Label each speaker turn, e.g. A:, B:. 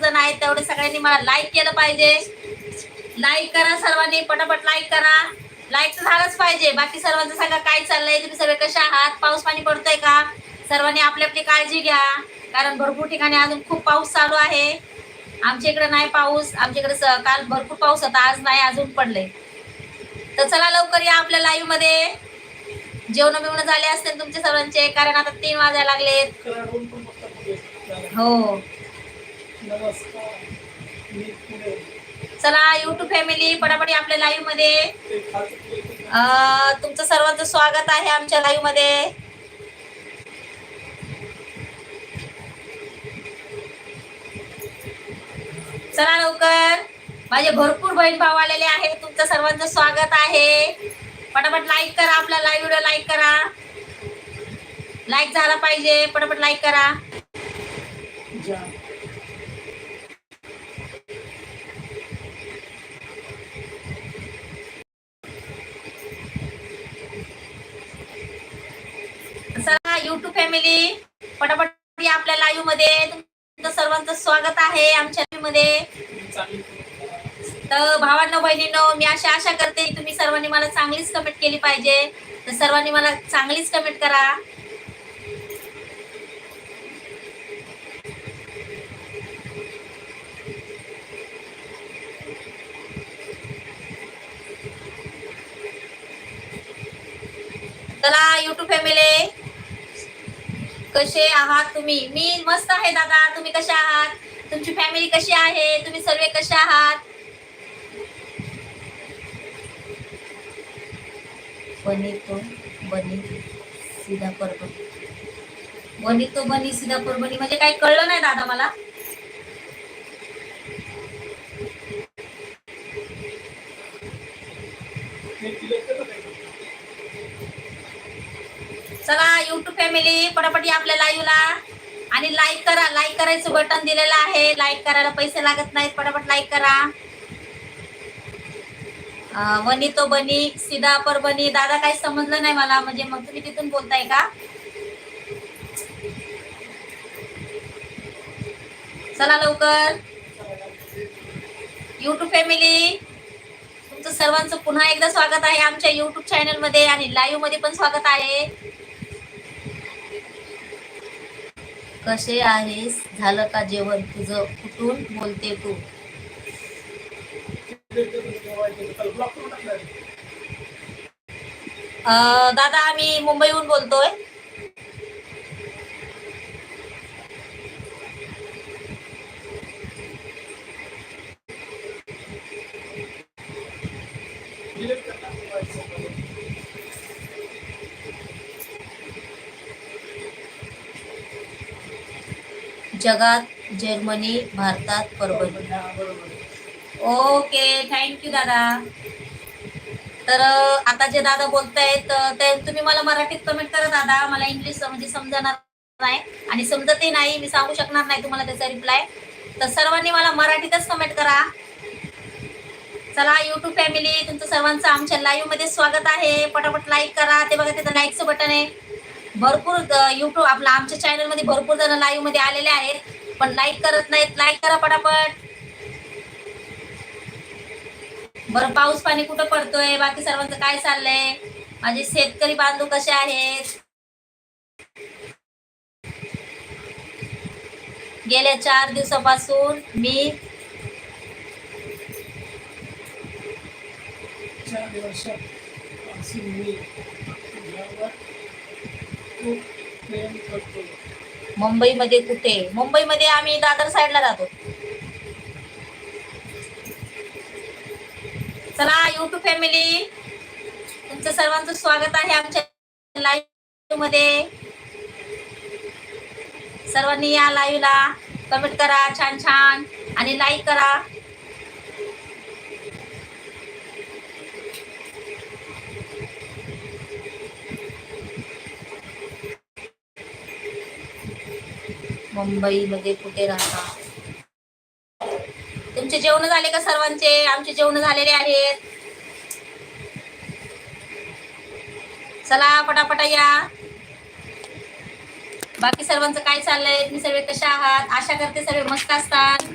A: जण आहेत तेवढे सगळ्यांनी मला लाईक केलं पाहिजे. लाईक करा सर्वांनी पटापट लाईक करा. लाईक तर झालंच पाहिजे. बाकी सर्वांचं सांगा काय चाललंय तुम्ही सगळे कसे आहात? पाऊस पाणी पडतोय का? सर्वांनी आपली आपली काळजी घ्या. कारण भरपूर ठिकाणी अजून खूप पाऊस चालू आहे. आमच्या इकडे नाही पाऊस. आमच्या इकडे काल भरपूर पाऊस होता आज नाही अजून पडले तर चला लवकर या आपल्या लाईव्हमध्ये. जेवण बिवणं झाले असतील तुमचे सर्वांचे कारण आता तीन वाजायला लागलेत. हो.
B: नमस्कार मी
A: चला युट्यूब फॅमिली पटापट आपल्या लाईव्हमध्ये. तुमचं सर्वांचं स्वागत आहे आमच्या लाईव्हमध्ये. चला लवकर. माझे भरपूर बहीण भाऊ आलेले आहेत. तुमचं सर्वांचं स्वागत आहे. पटापट लाईक करा आपला लाईव्ह व्हिडिओ लाईक करा. लाईक झाला पाहिजे. पटापट लाईक करा
B: जा.
A: चला युट्यूब फॅमिली पटापट या आपल्या लाईव्हमध्ये. सर्वांचं स्वागत आहे आमच्या मध्ये. तर भावांनो बहिणींनो मी अशा आशा करते की तुम्ही सर्वांनी मला चांगलीच कमेंट केली पाहिजे. तर सर्वांनी मला चांगलीच कमेंट करा. चला युट्यूब फॅमिली कसे आहात तुम्ही? मी मस्त आहे दादा. तुम्ही कसे आहात? तुमची फॅमिली कशी आहे? तुम्ही सर्व कसे आहात? बनी तो बनी सीधा परभणी. बनी तो बनी सीधा परभणी. म्हणजे काही कळलं नाही दादा मला?
B: सगळा
A: चला युट्यूब फॅमिली पटापट या आपल्या लाईव्हला आणि लाईक करा लाईक करायचं बटन दिलेलं आहे. लाईक करायला पैसे लागत नाहीत पटापट लाईक करा. वनी तो बनी सीधा पर बनी. दादा काही समजलं नाही मला म्हणजे मग तुम्ही तिथून बोलताय का? चला लवकर. युट्यूब फॅमिली तुमचं सर्वांचं पुन्हा एकदा स्वागत आहे आमच्या युट्यूब चॅनलमध्ये आणि लाईव्हमध्ये पण स्वागत आहे. कसे आहेस? झालं का जेवण? तुझं कुठून बोलते तू? दादा आम्ही मुंबईहून बोलतोय. जगात जर्मनी भारतात परभणी ओके थँक्यू दादा. तर आता जे दादा बोलतायत ते तुम्ही मला मराठीत कमेंट करा दादा. मला इंग्लिश म्हणजे समजणार नाही आणि समजतही नाही. मी सांगू शकणार नाही तुम्हाला त्याचा रिप्लाय तर सर्वांनी मला मराठीतच कमेंट करा. चला युट्यूब फॅमिली तुमचं सर्वांचं आमच्या लाईव्हमध्ये स्वागत आहे. पटापट लाईक करा. ते बघा तिथं लाईकचं बटन आहे. भरपूर युट्यूब आपला आमच्या चॅनलमध्ये भरपूर जण लाईव्हमध्ये आलेले आहेत. पण लाईक करत नाहीत लाईक करा पटापट. बरं पाऊस पाणी कुठं पडतोय? बाकी सर्वांचं काय चाललंय? माझे शेतकरी बांधव कसे आहेत? गेल्या चार दिवसापासून मी
B: चार मी खूप प्रेम करतो
A: मुंबईमध्ये कुठे? मुंबईमध्ये आम्ही दादर साईडला राहतो. चला युट्यूब फॅमिली तुमचं सर्वांचं स्वागत आहे आमच्या लाईव्हमध्ये. सर्वांनी या लाईव्हला कमेंट करा छान छान आणि लाईक करा. मुंबईमध्ये कुठे राहता? तुमचे जेवण झाले का सर्वांचे? आमचे जेवण झालेले आहेत. चला पटापटा या. बाकी सर्वांचं काय चाललंय? तुम्ही सर्व कशा आहात? आशा करते सर्व मस्त असतात.